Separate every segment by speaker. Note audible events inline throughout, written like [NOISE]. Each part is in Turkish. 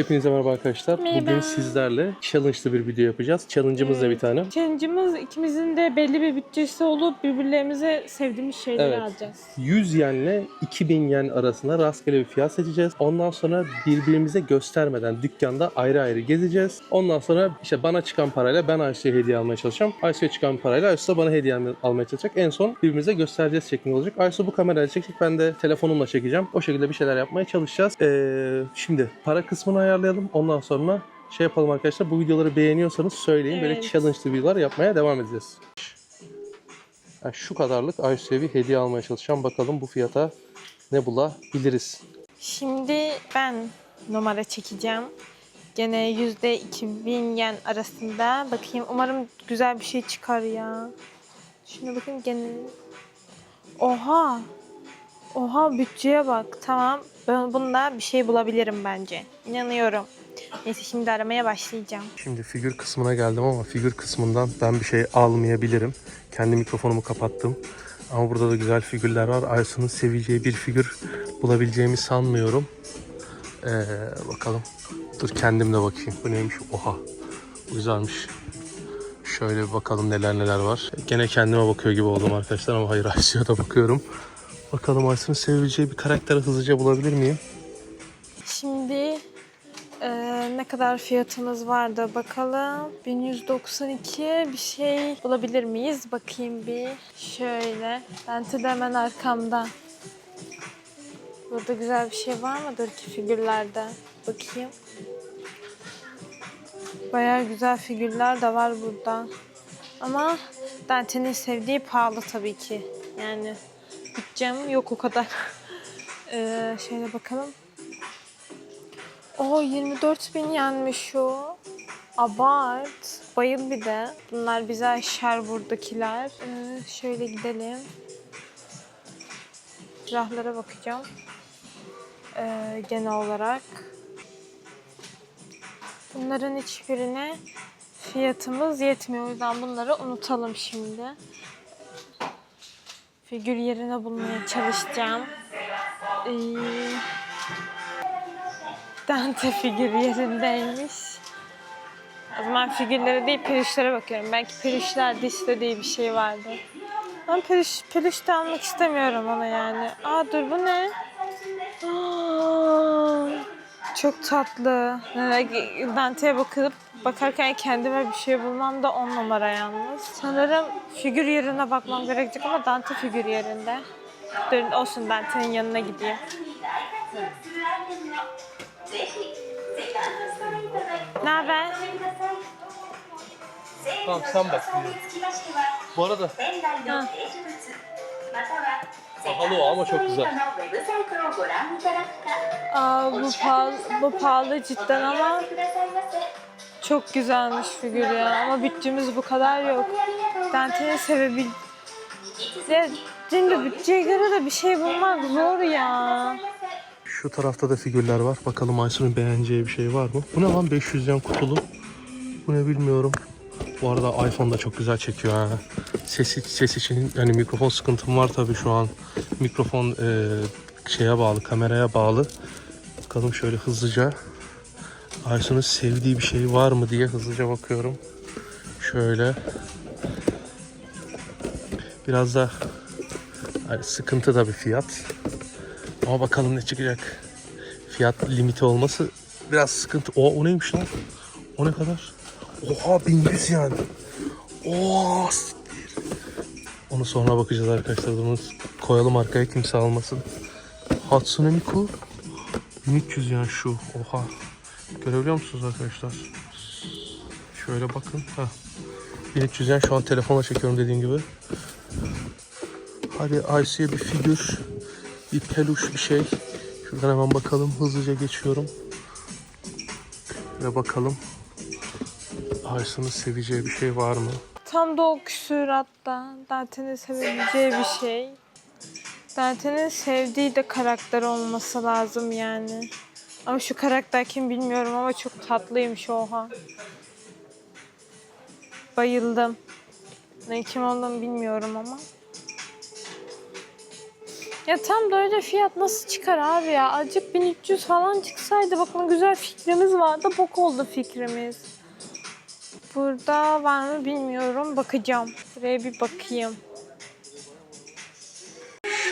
Speaker 1: Hepinize merhaba arkadaşlar.
Speaker 2: Merhaba.
Speaker 1: Bugün sizlerle challenge'lı bir video yapacağız. Challenge'ımız da bir tane.
Speaker 2: Challenge'ımız ikimizin de belli bir bütçesi olup birbirlerimize sevdiğimiz şeyleri
Speaker 1: Evet.
Speaker 2: alacağız.
Speaker 1: 100 yenle 2000 yen arasında rastgele bir fiyat seçeceğiz. Ondan sonra birbirimize göstermeden dükkanda ayrı ayrı gezeceğiz. Ondan sonra işte bana çıkan parayla ben Aysu'ya hediye almaya çalışacağım. Aysu'ya çıkan parayla Aysu da bana hediye almaya- çalışacak. En son birbirimize göstereceğiz şeklinde olacak. Aysu bu kamerayla çekecek. Ben de telefonumla çekeceğim. O şekilde bir şeyler yapmaya çalışacağız. Ee, şimdi para kısmını ayarlayalım. Ondan sonra şey yapalım arkadaşlar. Bu videoları beğeniyorsanız söyleyin. Böyle
Speaker 2: Evet.
Speaker 1: challenge'lı videolar yapmaya devam edeceğiz. Yani şu kadarlık Aysu'ya hediye almaya çalışacağım. Bakalım bu fiyata ne bulabiliriz.
Speaker 2: Şimdi ben numara çekeceğim. Gene yüzde 2000 yen arasında. Bakayım umarım güzel bir şey çıkar ya. Şuna bakayım gene. Oha. Oha bütçeye bak. Tamam. Ben bunda bir şey bulabilirim bence. İnanıyorum. Neyse şimdi aramaya başlayacağım.
Speaker 1: Şimdi figür kısmına geldim ama figür kısmından ben bir şey almayabilirim. Kendi mikrofonumu kapattım. Ama burada da güzel figürler var. Aysu'nun seveceği bir figür bulabileceğimi sanmıyorum. Ee, bakalım. Dur kendim de bakayım. Bu neymiş? Oha. Güzelmiş. Şöyle bir bakalım neler neler var. Gene kendime bakıyor gibi oldum arkadaşlar ama hayır Aysu'ya da bakıyorum. Bakalım Aysu'nun sevebileceği bir karakteri hızlıca bulabilir miyim?
Speaker 2: Şimdi eee, ne kadar fiyatımız vardı bakalım. 1192 bir şey bulabilir miyiz? Bakayım bir. Şöyle. Bente de hemen arkamda. Burada güzel bir şey var mıdır ki figürlerde? Bakayım. Bayağı güzel figürler de var burada. Ama Dante'nin sevdiği pahalı tabii ki. Yani bütçem yok o kadar. Eee şöyle bakalım. O 24 bin yenmiş o. Abart. Bayıl bir de. Bunlar bize aşar buradakiler. Ee, şöyle gidelim. Silahlara bakacağım. Ee, genel olarak. Bunların hiçbirine fiyatımız yetmiyor. O yüzden bunları unutalım şimdi. Figür yerine bulmaya çalışacağım. Ee, Dante figür yerindeymiş. O zaman figürlere değil peluşlara bakıyorum. Belki peluşlarda istediği bir şey vardı. Ben peluş, peluş da almak istemiyorum ona yani. Aa dur bu ne? Aa, çok tatlı. Yani Dante'ye bakıp bakarken kendime bir şey bulmam da on numara yalnız. Sanırım figür yerine bakmam gerekecek ama Dante figür yerinde. Dur olsun Dante'nin yanına gideyim. Ne haber?
Speaker 1: Tamam sen bak. Bu arada
Speaker 2: Ha.
Speaker 1: pahalı o ama çok güzel.
Speaker 2: Aa, bu pahalı, bu pahalı cidden ama çok güzelmiş figür ya. Ama bütçemiz bu kadar yok. Dante'nin sebebi... Ya, şimdi bütçeye göre de bir şey bulmak zor ya.
Speaker 1: Şu tarafta da figürler var. Bakalım Aysun'un beğeneceği bir şey var mı? Bu ne lan 500 yen kutulu? Bu ne bilmiyorum. Bu arada iPhone da çok güzel çekiyor ha. Ses, ses için yani mikrofon sıkıntım var tabii şu an. Mikrofon e, şeye bağlı, kameraya bağlı. Bakalım şöyle hızlıca. Aysun'un sevdiği bir şey var mı diye hızlıca bakıyorum. Şöyle. Biraz da hani sıkıntı da bir fiyat. Ama bakalım ne çıkacak. Fiyat limiti olması biraz sıkıntı. O, o neymiş lan? O ne kadar? Oha 1100 yani. Oha siktir. Onu sonra bakacağız arkadaşlar. Bunu koyalım arkaya kimse almasın. Hatsune Miku 1300 yani şu. Oha. Görebiliyor musunuz arkadaşlar? Şöyle bakın. Heh. 1300 yani şu an telefonla çekiyorum dediğim gibi. Hadi Aysu'ya bir figür, bir peluş bir şey. Şuradan hemen bakalım. Hızlıca geçiyorum. Ve bakalım Aysu'nun seveceği bir şey var mı?
Speaker 2: Tam da o küsuratta Dante'nin sevebileceği bir şey. Dante'nin sevdiği de karakter olması lazım yani. Ama şu karakter kim bilmiyorum ama çok tatlıymış oha. Bayıldım. Ne kim olduğunu bilmiyorum ama. Ya tam da öyle fiyat nasıl çıkar abi ya? Azıcık 1300 falan çıksaydı bak ne güzel fikrimiz vardı. Bok oldu fikrimiz. Burada var mı bilmiyorum. Bakacağım. Buraya bir bakayım.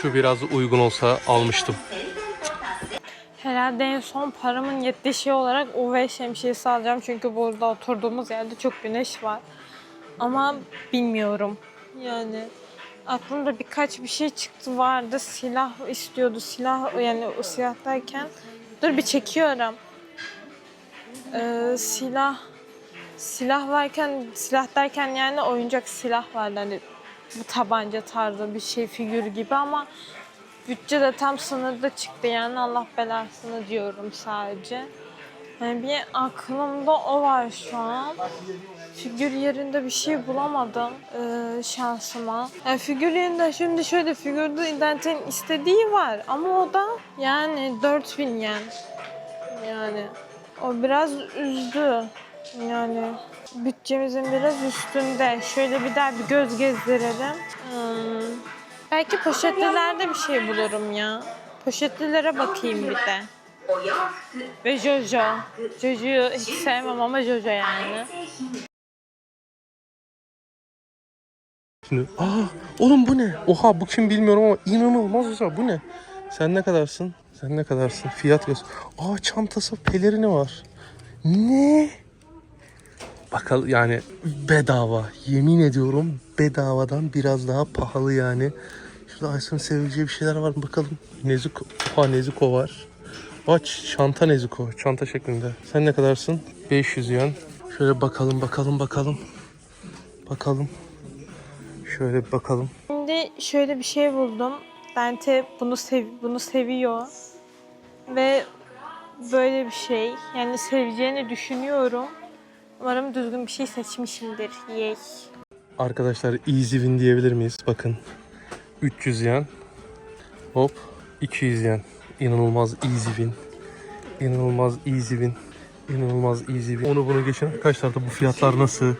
Speaker 1: Şu biraz uygun olsa almıştım.
Speaker 2: Herhalde en son paramın yettiği şey olarak UV şemsiyesi alacağım. Çünkü burada oturduğumuz yerde çok güneş var. Ama bilmiyorum. Yani aklımda birkaç bir şey çıktı vardı. Silah istiyordu. Silah yani o silah dur bir çekiyorum. Ee, silah silah varken silah derken yani oyuncak silah vardı hani bu tabanca tarzı bir şey figür gibi ama bütçe de tam sınırda çıktı yani Allah belasını diyorum sadece. Yani bir aklımda o var şu an. Figür yerinde bir şey bulamadım ee, şansıma. Yani figür yerinde şimdi şöyle figürde internetin istediği var ama o da yani 4000 yen. Yani o biraz üzdü. Yani bütçemizin biraz üstünde. Şöyle bir daha bir göz gezdirelim. Hmm. Belki poşetlilerde bir şey bulurum ya. Poşetlilere bakayım bir de. Ve Jojo. Jojo'yu hiç sevmem ama Jojo yani.
Speaker 1: Şimdi aa oğlum bu ne? Oha bu kim bilmiyorum ama inanılmaz güzel. Bu ne? Sen ne kadarsın? Sen ne kadarsın? Fiyat göz. Aa çantası pelerini var. Ne? Bakalım yani bedava. Yemin ediyorum bedavadan biraz daha pahalı yani. Şurada Aysun'un seveceği bir şeyler var mı bakalım. Nezuko. Oha Nezuko var. Aç çanta Nezuko. Çanta şeklinde. Sen ne kadarsın? 500 yen. Şöyle bakalım bakalım bakalım. Bakalım. Şöyle bir bakalım.
Speaker 2: Şimdi şöyle bir şey buldum. Dante bunu sev bunu seviyor. Ve böyle bir şey. Yani seveceğini düşünüyorum. Umarım düzgün bir şey seçmişimdir. Yay.
Speaker 1: Arkadaşlar easy win diyebilir miyiz? Bakın. 300 yen. Hop. 200 yen. İnanılmaz easy win. İnanılmaz easy win. İnanılmaz easy win. Onu bunu geçin. Arkadaşlar da bu fiyatlar nasıl?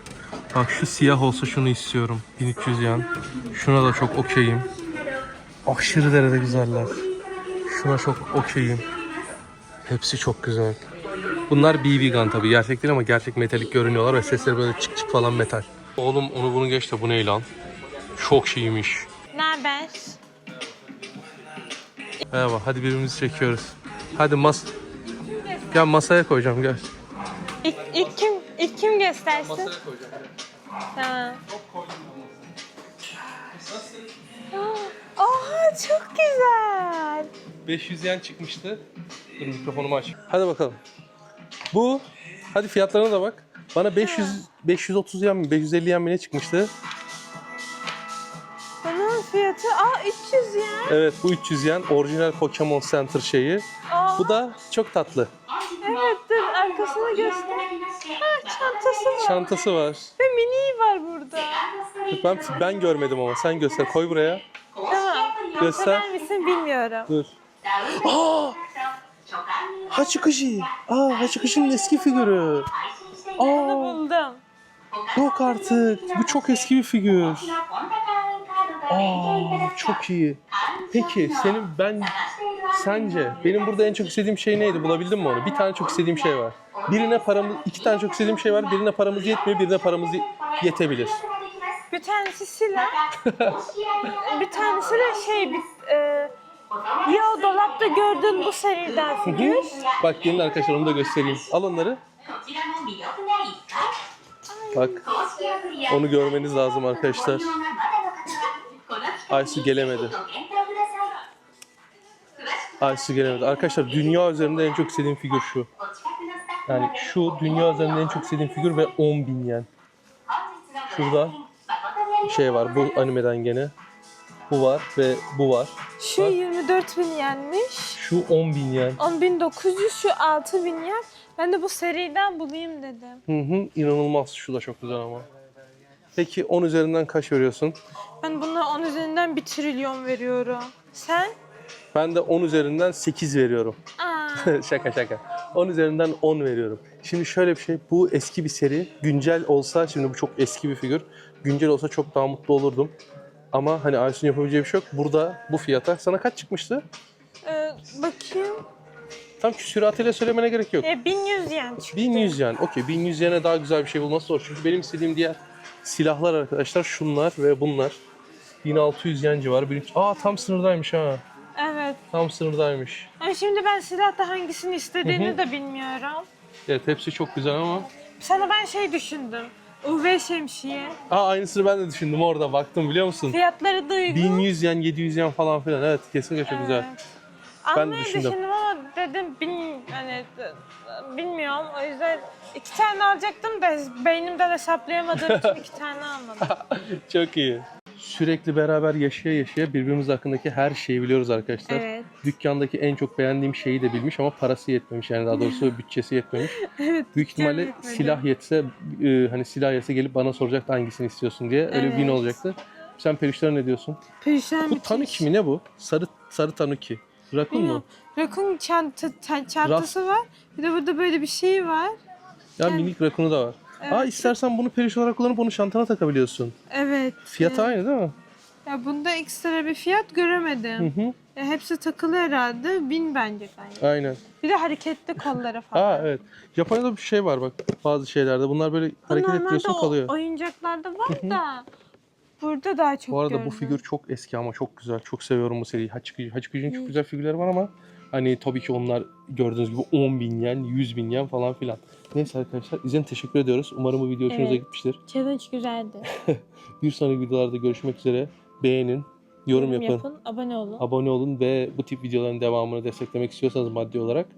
Speaker 1: Bak şu siyah olsa şunu istiyorum. 1300 yen. Şuna da çok okeyim. Aşırı derecede güzeller. Şuna çok okeyim. Hepsi çok güzel. Bunlar BB gun tabii. Gerçek değil ama gerçek metalik görünüyorlar ve sesleri böyle çık çık falan metal. Oğlum onu bunu geç de bu ne lan? Çok şeymiş. Merhaba hadi birbirimizi çekiyoruz. Hadi mas gel masaya koyacağım gel.
Speaker 2: İlk, ilk kim ilk kim göstersin?
Speaker 1: koyacağım.
Speaker 2: Tamam. Oha çok güzel.
Speaker 1: 500 yen çıkmıştı. Dur mikrofonumu aç. Hadi bakalım. Bu hadi fiyatlarına da bak. Bana 500 530 yen mi 550 yen mi ne çıkmıştı?
Speaker 2: Aa 300 ya.
Speaker 1: Evet bu 300 yen orijinal Pokemon Center şeyi.
Speaker 2: Aa,
Speaker 1: Bu da çok tatlı.
Speaker 2: evet dur arkasını göster. Ha çantası var.
Speaker 1: Çantası var.
Speaker 2: Ve mini var burada.
Speaker 1: Ben ben görmedim ama sen göster. Koy buraya.
Speaker 2: Tamam.
Speaker 1: Göster.
Speaker 2: Sever misin bilmiyorum.
Speaker 1: Dur. Aa! Hachikuji. Aa Hachikuji'nin eski figürü. Aa
Speaker 2: buldum.
Speaker 1: yok artık. Bu çok eski bir figür. Aa çok iyi. Peki senin ben sence benim burada en çok istediğim şey neydi? Bulabildin mi onu? Bir tane çok istediğim şey var. Birine paramız, iki tane çok istediğim şey var. Birine paramız yetmiyor, birine paramız ye- yetebilir.
Speaker 2: Bir tanesi silah. bir tanesi de şey bir e, ya o dolapta gördüğün bu seriden figür.
Speaker 1: Bak gelin arkadaşlar onu da göstereyim. Al onları. Bak onu görmeniz lazım arkadaşlar. Aysu gelemedi. Aysu gelemedi. Arkadaşlar dünya üzerinde en çok istediğim figür şu. Yani şu dünya üzerinde en çok istediğim figür ve 10 bin yen. Şurada şey var bu animeden gene. Bu var ve bu var.
Speaker 2: Şu 24 bin yenmiş.
Speaker 1: Şu 10 bin yen.
Speaker 2: 10.900 şu 6 bin yen. Ben de bu seriden bulayım dedim.
Speaker 1: Hı hı inanılmaz. Şu da çok güzel ama. Peki 10 üzerinden kaç veriyorsun?
Speaker 2: Ben buna 10 üzerinden 1 trilyon veriyorum. Sen?
Speaker 1: Ben de 10 üzerinden 8 veriyorum.
Speaker 2: Aa, [LAUGHS]
Speaker 1: şaka şaka. 10 üzerinden 10 veriyorum. Şimdi şöyle bir şey. Bu eski bir seri. Güncel olsa şimdi bu çok eski bir figür. Güncel olsa çok daha mutlu olurdum. Ama hani Aysun yapabileceği bir şey yok. Burada bu fiyata sana kaç çıkmıştı?
Speaker 2: Ee, bakayım.
Speaker 1: Tam küsüratiyle söylemene gerek yok.
Speaker 2: E, 1100 yen çıktı.
Speaker 1: 1100 yen. Okey 1100 yene daha güzel bir şey bulması zor. Çünkü benim istediğim diğer silahlar arkadaşlar şunlar ve bunlar. 1600 yen civarı. 1300 Aa tam sınırdaymış ha.
Speaker 2: Evet.
Speaker 1: Tam sınırdaymış.
Speaker 2: Ama şimdi ben silahta hangisini istediğini de bilmiyorum.
Speaker 1: Evet hepsi çok güzel ama.
Speaker 2: Sana ben şey düşündüm. UV şemsiye.
Speaker 1: Aa aynısını ben de düşündüm orada baktım biliyor musun?
Speaker 2: Fiyatları da uygun.
Speaker 1: 1100 yen 700 yen falan filan. Evet kesinlikle çok güzel. Ben de
Speaker 2: Almayı
Speaker 1: düşündüm.
Speaker 2: düşündüm dedim bil, hani, bilmiyorum. O yüzden iki tane alacaktım da beynimden hesaplayamadığım için iki tane almadım. [LAUGHS]
Speaker 1: Çok iyi. Sürekli beraber yaşaya yaşaya birbirimiz hakkındaki her şeyi biliyoruz arkadaşlar.
Speaker 2: Evet.
Speaker 1: Dükkandaki en çok beğendiğim şeyi de bilmiş ama parası yetmemiş. Yani daha doğrusu [LAUGHS] bütçesi yetmemiş. [LAUGHS]
Speaker 2: Evet.
Speaker 1: Büyük ihtimalle
Speaker 2: yetmedi.
Speaker 1: silah yetse e, hani silah yetse gelip bana soracaktı hangisini istiyorsun diye. Öyle bir win
Speaker 2: Evet.
Speaker 1: olacaktı. Sen perişlere ne diyorsun?
Speaker 2: Perişan
Speaker 1: Bu
Speaker 2: bir
Speaker 1: tanuki mi ne bu? Sarı sarı tanuki. Rakun mu?
Speaker 2: Rakun çanta, ta- çantası var. Bir de burada böyle bir şey var.
Speaker 1: Ya minik rakunu da var.
Speaker 2: Evet.
Speaker 1: Aa istersen bunu periş olarak kullanıp onu çantana takabiliyorsun.
Speaker 2: Evet.
Speaker 1: Fiyatı aynı değil mi?
Speaker 2: Ya bunda ekstra bir fiyat
Speaker 1: Hı
Speaker 2: göremedim.
Speaker 1: hı.
Speaker 2: Ya hepsi takılı herhalde. Bin bence galiba.
Speaker 1: Aynen.
Speaker 2: Bir de hareketli kolları falan.
Speaker 1: Aa evet. Japonya'da bir şey var bak bazı şeylerde. Bunlar böyle hareket
Speaker 2: normalde
Speaker 1: ettiriyorsun kalıyor.
Speaker 2: oyuncaklarda var da burada daha çok
Speaker 1: Bu arada bu figür çok eski ama çok güzel. Çok seviyorum bu seriyi. Hachikuji. Hachikuji'nin çok güzel figürleri var ama hani tabii ki onlar gördüğünüz gibi 10 bin yen, 100 bin yen falan filan. Neyse arkadaşlar izin teşekkür ediyoruz. Umarım bu video hoşunuza
Speaker 2: Evet.
Speaker 1: gitmiştir.
Speaker 2: Challenge güzeldi. [LAUGHS]
Speaker 1: Bir sonraki videolarda görüşmek üzere. Beğenin, yorum yapın,
Speaker 2: abone olun.
Speaker 1: abone olun ve bu tip videoların devamını desteklemek istiyorsanız maddi olarak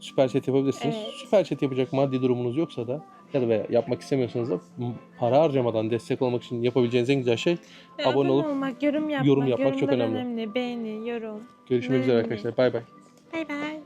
Speaker 1: süper chat yapabilirsiniz.
Speaker 2: Evet.
Speaker 1: Süper chat yapacak maddi durumunuz yoksa da ya da veya yapmak istemiyorsanız da para harcamadan destek olmak için yapabileceğiniz en güzel şey
Speaker 2: Ve
Speaker 1: abone olup
Speaker 2: olmak, yorum yapmak.
Speaker 1: yorum yapmak çok
Speaker 2: yorumlar
Speaker 1: önemli.
Speaker 2: Beğeni, yorum.
Speaker 1: görüşmek üzere
Speaker 2: Önemli.
Speaker 1: arkadaşlar. Bay bay.
Speaker 2: Bay bay.